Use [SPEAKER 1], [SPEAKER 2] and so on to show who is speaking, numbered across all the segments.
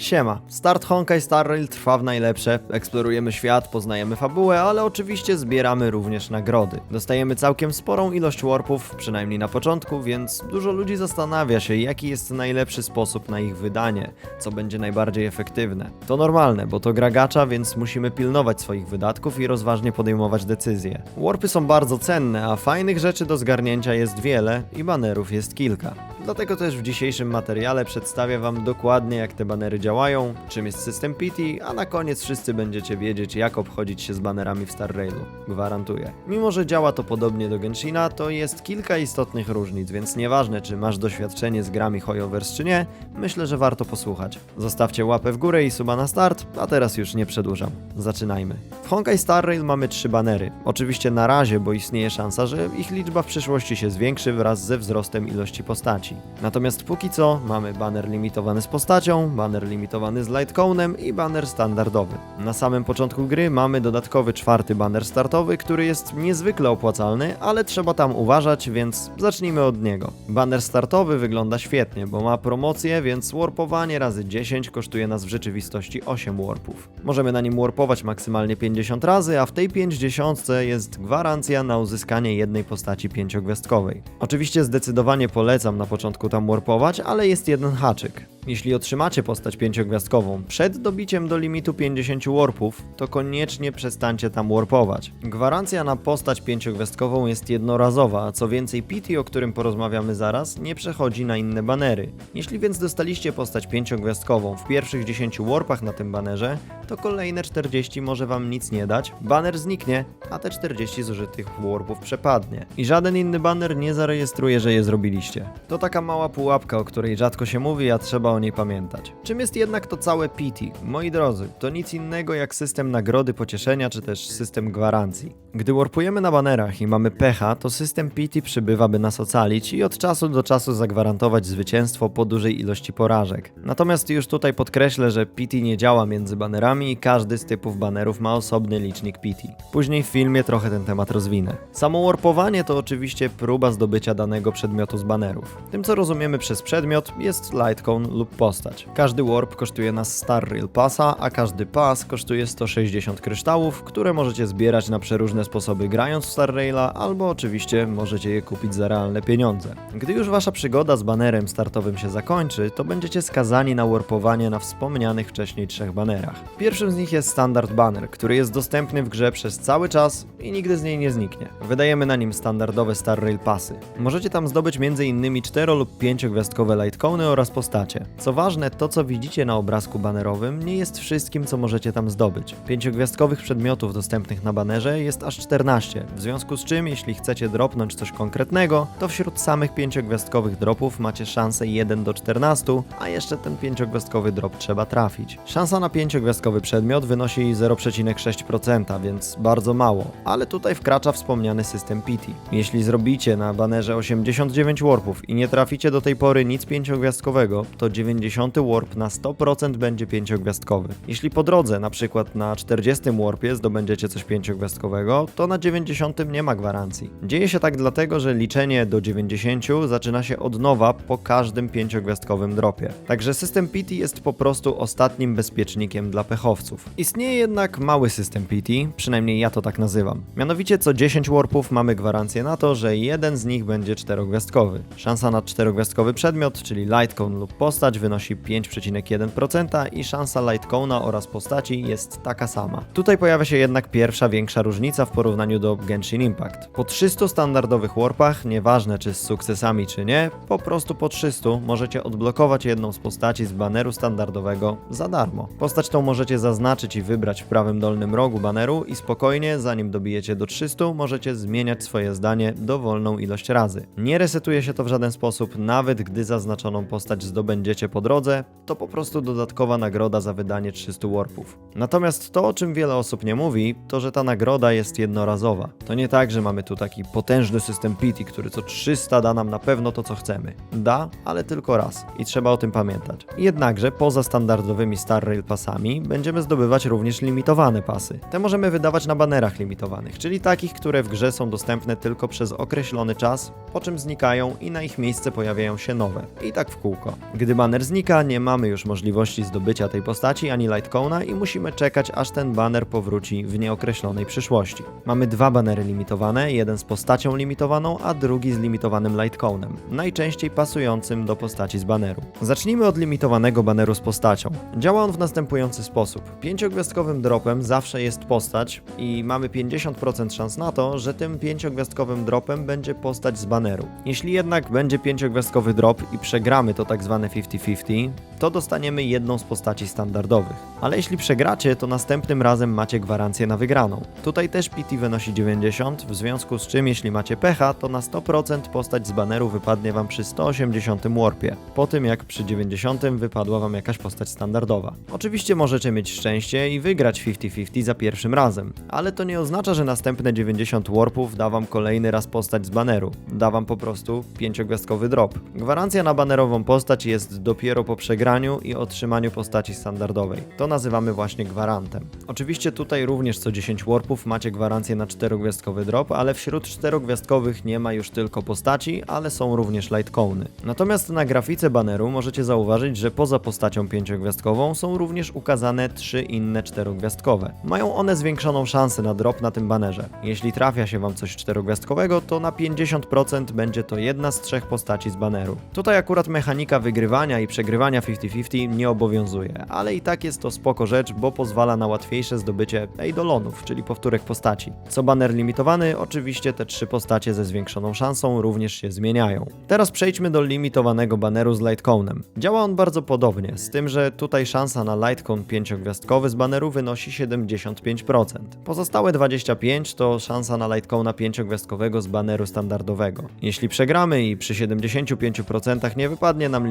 [SPEAKER 1] Siema, start Honkai Star Rail trwa w najlepsze, eksplorujemy świat, poznajemy fabułę, ale oczywiście zbieramy również nagrody. Dostajemy całkiem sporą ilość warpów, przynajmniej na początku, więc dużo ludzi zastanawia się, jaki jest najlepszy sposób na ich wydanie, co będzie najbardziej efektywne. To normalne, bo to gra gacza, więc musimy pilnować swoich wydatków i rozważnie podejmować decyzje. Warpy są bardzo cenne, a fajnych rzeczy do zgarnięcia jest wiele i banerów jest kilka. Dlatego też w dzisiejszym materiale przedstawię Wam dokładnie jak te banery działają, czym jest system PT, a na koniec wszyscy będziecie wiedzieć jak obchodzić się z banerami w Star Railu. Gwarantuję. Mimo, że działa to podobnie do Genshina, to jest kilka istotnych różnic, więc nieważne czy masz doświadczenie z grami Hoyoverse czy nie, myślę, że warto posłuchać. Zostawcie łapę w górę i suba na start, a teraz już nie przedłużam. Zaczynajmy. W Honkai Star Rail mamy trzy banery. Oczywiście na razie, bo istnieje szansa, że ich liczba w przyszłości się zwiększy wraz ze wzrostem ilości postaci. Natomiast póki co mamy baner limitowany z postacią, baner limitowany z lightconem i baner standardowy. Na samym początku gry mamy dodatkowy czwarty baner startowy, który jest niezwykle opłacalny, ale trzeba tam uważać, więc zacznijmy od niego. Baner startowy wygląda świetnie, bo ma promocję, więc warpowanie razy 10 kosztuje nas w rzeczywistości 8 warpów. Możemy na nim warpować maksymalnie 50 razy, a w tej 50 jest gwarancja na uzyskanie jednej postaci pięciogwiazdkowej. Oczywiście zdecydowanie polecam na początku tam warpować, ale jest jeden haczyk. Jeśli otrzymacie postać pięciogwiazdkową przed dobiciem do limitu 50 warpów, to koniecznie przestańcie tam warpować. Gwarancja na postać pięciogwiazdkową jest jednorazowa, a co więcej PT, o którym porozmawiamy zaraz, nie przechodzi na inne banery. Jeśli więc dostaliście postać pięciogwiazdkową w pierwszych 10 warpach na tym banerze, to kolejne 40 może wam nic nie dać, baner zniknie, a te 40 zużytych warpów przepadnie. I żaden inny baner nie zarejestruje, że je zrobiliście. To taka mała pułapka, o której rzadko się mówi, a trzeba o niej pamiętać. Czym jest jednak to całe PT? Moi drodzy, to nic innego jak system nagrody pocieszenia, czy też system gwarancji. Gdy warpujemy na banerach i mamy pecha, to system PT przybywa, by nas ocalić i od czasu do czasu zagwarantować zwycięstwo po dużej ilości porażek. Natomiast już tutaj podkreślę, że PT nie działa między banerami i każdy z typów banerów ma osobny licznik PT. Później w filmie trochę ten temat rozwinę. Samo warpowanie to oczywiście próba zdobycia danego przedmiotu z banerów. Tym co rozumiemy przez przedmiot jest lightcone lub postać. Każdy warp kosztuje nas Star Rail Passa, a każdy pas kosztuje 160 kryształów, które możecie zbierać na przeróżne sposoby grając w Star Raila, albo oczywiście możecie je kupić za realne pieniądze. Gdy już wasza przygoda z banerem startowym się zakończy, to będziecie skazani na warpowanie na wspomnianych wcześniej trzech banerach. Pierwszym z nich jest Standard Banner, który jest dostępny w grze przez cały czas i nigdy z niej nie zniknie. Wydajemy na nim standardowe Star Rail Passy. Możecie tam zdobyć m.in. 4 lub 5 gwiazdkowe lightcony oraz postacie. Co ważne, to co widzicie na obrazku banerowym nie jest wszystkim, co możecie tam zdobyć. Pięciogwiazdkowych przedmiotów dostępnych na banerze jest aż 14, w związku z czym, jeśli chcecie dropnąć coś konkretnego, to wśród samych pięciogwiazdkowych dropów macie szansę 1 do 14, a jeszcze ten pięciogwiazdkowy drop trzeba trafić. Szansa na pięciogwiazdkowy przedmiot wynosi 0,6%, więc bardzo mało, ale tutaj wkracza wspomniany system PT. Jeśli zrobicie na banerze 89 warpów i nie traficie do tej pory nic pięciogwiazdkowego, to 90 warp na 100% będzie pięciogwiazdkowy. Jeśli po drodze, na przykład na 40 warpie zdobędziecie coś pięciogwiazdkowego, to na 90 nie ma gwarancji. Dzieje się tak dlatego, że liczenie do 90 zaczyna się od nowa po każdym pięciogwiazdkowym dropie. Także system PT jest po prostu ostatnim bezpiecznikiem dla pechowców. Istnieje jednak mały system PT, przynajmniej ja to tak nazywam. Mianowicie co 10 warpów mamy gwarancję na to, że jeden z nich będzie czterogwiazdkowy. Szansa na czterogwiazdkowy przedmiot, czyli lightcone lub postać wynosi 5,1% i szansa lightcona oraz postaci jest taka sama. Tutaj pojawia się jednak pierwsza większa różnica w porównaniu do Genshin Impact. Po 300 standardowych warpach, nieważne czy z sukcesami czy nie, po prostu po 300 możecie odblokować jedną z postaci z baneru standardowego za darmo. Postać tą możecie zaznaczyć i wybrać w prawym dolnym rogu baneru i spokojnie, zanim dobijecie do 300, możecie zmieniać swoje zdanie dowolną ilość razy. Nie resetuje się to w żaden sposób, nawet gdy zaznaczoną postać zdobędziecie po drodze, to po prostu dodatkowa nagroda za wydanie 300 warpów. Natomiast to, o czym wiele osób nie mówi, to że ta nagroda jest jednorazowa. To nie tak, że mamy tu taki potężny system PT, który co 300 da nam na pewno to, co chcemy. Da, ale tylko raz i trzeba o tym pamiętać. Jednakże poza standardowymi Star Rail pasami będziemy zdobywać również limitowane pasy. Te możemy wydawać na banerach limitowanych, czyli takich, które w grze są dostępne tylko przez określony czas, po czym znikają i na ich miejsce pojawiają się nowe. I tak w kółko. Gdy baner baner znika, nie mamy już możliwości zdobycia tej postaci ani Lightcona i musimy czekać, aż ten baner powróci w nieokreślonej przyszłości. Mamy dwa banery limitowane, jeden z postacią limitowaną, a drugi z limitowanym Lightconem, najczęściej pasującym do postaci z baneru. Zacznijmy od limitowanego baneru z postacią. Działa on w następujący sposób. Pięciogwiazdkowym dropem zawsze jest postać i mamy 50% szans na to, że tym pięciogwiazdkowym dropem będzie postać z baneru. Jeśli jednak będzie pięciogwiazdkowy drop i przegramy to tak zwane 50-50, to dostaniemy jedną z postaci standardowych. Ale jeśli przegracie, to następnym razem macie gwarancję na wygraną. Tutaj też PT wynosi 90, w związku z czym jeśli macie pecha, to na 100% postać z baneru wypadnie wam przy 180 warpie, po tym jak przy 90 wypadła wam jakaś postać standardowa. Oczywiście możecie mieć szczęście i wygrać 50-50 za pierwszym razem, ale to nie oznacza, że następne 90 warpów da wam kolejny raz postać z baneru. Da wam po prostu pięciogwiazdkowy drop. Gwarancja na banerową postać jest dopiero po przegraniu i otrzymaniu postaci standardowej. To nazywamy właśnie gwarantem. Oczywiście tutaj również co 10 warpów macie gwarancję na czterogwiazdkowy drop, ale wśród czterogwiazdkowych nie ma już tylko postaci, ale są również lightcony. Natomiast na grafice baneru możecie zauważyć, że poza postacią pięciogwiazdkową są również ukazane trzy inne czterogwiazdkowe. Mają one zwiększoną szansę na drop na tym banerze. Jeśli trafia się wam coś czterogwiazdkowego, to na 50% będzie to jedna z trzech postaci z baneru. Tutaj akurat mechanika wygrywania i przegrywania 50-50 nie obowiązuje, ale i tak jest to spoko rzecz, bo pozwala na łatwiejsze zdobycie eidolonów, czyli powtórek postaci. Co baner limitowany, oczywiście te trzy postacie ze zwiększoną szansą również się zmieniają. Teraz przejdźmy do limitowanego baneru z Lightconem. Działa on bardzo podobnie, z tym, że tutaj szansa na Lightcone pięciogwiazdkowy z baneru wynosi 75%. Pozostałe 25% to szansa na Lightcona pięciogwiazdkowego z baneru standardowego. Jeśli przegramy i przy 75% nie wypadnie nam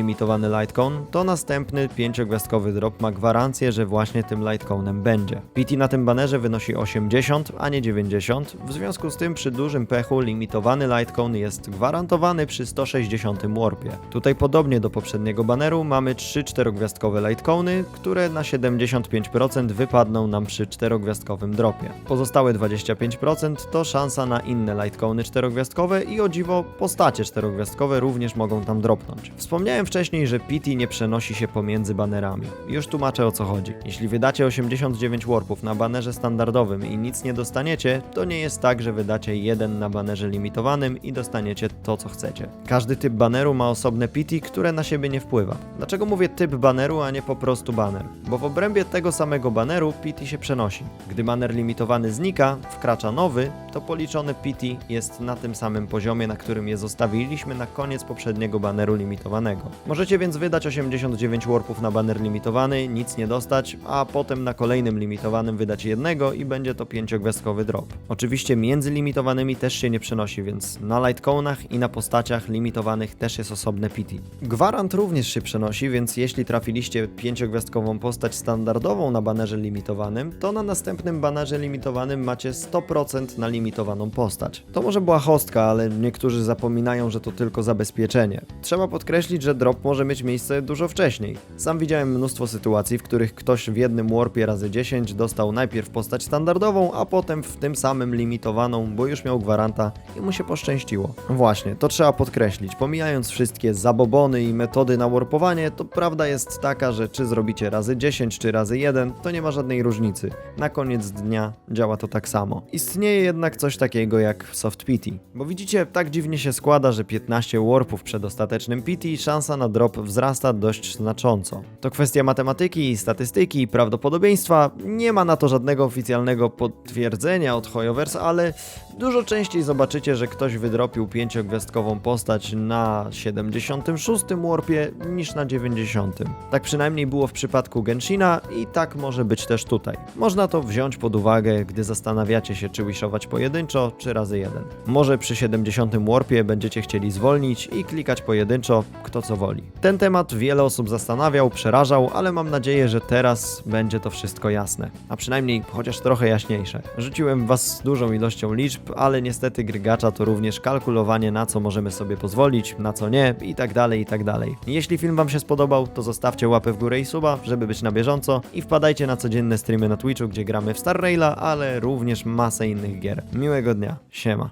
[SPEAKER 1] limitowany Lightcone, to następny pięciogwiazdkowy drop ma gwarancję, że właśnie tym Lightconem będzie. PT na tym banerze wynosi 80, a nie 90, w związku z tym przy dużym pechu limitowany Lightcone jest gwarantowany przy 160 warpie. Tutaj podobnie do poprzedniego baneru mamy 3 czterogwiazdkowe Lightcony, które na 75% wypadną nam przy czterogwiazdkowym dropie. Pozostałe 25% to szansa na inne Lightcony czterogwiazdkowe i o dziwo postacie czterogwiazdkowe również mogą tam dropnąć. Wspomniałem wcześniej, że PT nie przenosi się pomiędzy banerami. Już tłumaczę o co chodzi. Jeśli wydacie 89 warpów na banerze standardowym i nic nie dostaniecie, to nie jest tak, że wydacie jeden na banerze limitowanym i dostaniecie to co chcecie. Każdy typ baneru ma osobne PT, które na siebie nie wpływa. Dlaczego mówię typ baneru, a nie po prostu baner? Bo w obrębie tego samego baneru PT się przenosi. Gdy baner limitowany znika, wkracza nowy, to policzony PT jest na tym samym poziomie, na którym je zostawiliśmy na koniec poprzedniego baneru limitowanego. Możecie więc wydać 89 warpów na baner limitowany, nic nie dostać, a potem na kolejnym limitowanym wydać jednego i będzie to pięciogwiazdkowy drop. Oczywiście między limitowanymi też się nie przenosi, więc na lightconach i na postaciach limitowanych też jest osobne PT. Gwarant również się przenosi, więc jeśli trafiliście pięciogwiazdkową postać standardową na banerze limitowanym, to na następnym banerze limitowanym macie 100% na limitowaną postać. To może była hostka, ale niektórzy zapominają, że to tylko zabezpieczenie. Trzeba podkreślić, że drop może mieć miejsce dużo wcześniej. Sam widziałem mnóstwo sytuacji, w których ktoś w jednym warpie razy 10 dostał najpierw postać standardową, a potem w tym samym limitowaną, bo już miał gwaranta i mu się poszczęściło. Właśnie, to trzeba podkreślić. Pomijając wszystkie zabobony i metody na warpowanie, to prawda jest taka, że czy zrobicie razy 10 czy razy 1, to nie ma żadnej różnicy. Na koniec dnia działa to tak samo. Istnieje jednak coś takiego jak soft PT. Bo widzicie, tak dziwnie się składa, że 15 warpów przed ostatecznym PT i szansa na drop wzrasta dość znacząco. To kwestia matematyki, statystyki prawdopodobieństwa. Nie ma na to żadnego oficjalnego potwierdzenia od Hoyoverse, ale dużo częściej zobaczycie, że ktoś wydropił pięciogwiazdkową postać na 76 warpie niż na 90. Tak przynajmniej było w przypadku Genshina i tak może być też tutaj. Można to wziąć pod uwagę, gdy zastanawiacie się, czy wishować pojedynczo, czy razy jeden. Może przy 70 warpie będziecie chcieli zwolnić i klikać pojedynczo, kto co woli. Ten temat wiele osób zastanawiał, przerażał, ale mam nadzieję, że teraz będzie to wszystko jasne. A przynajmniej chociaż trochę jaśniejsze. Rzuciłem was dużą ilością liczb, ale niestety grygacza to również kalkulowanie na co możemy sobie pozwolić, na co nie i tak dalej, i tak dalej. Jeśli film wam się spodobał, to zostawcie łapę w górę i suba, żeby być na bieżąco i wpadajcie na codzienne streamy na Twitchu, gdzie gramy w Star Raila, ale również masę innych gier. Miłego dnia, siema.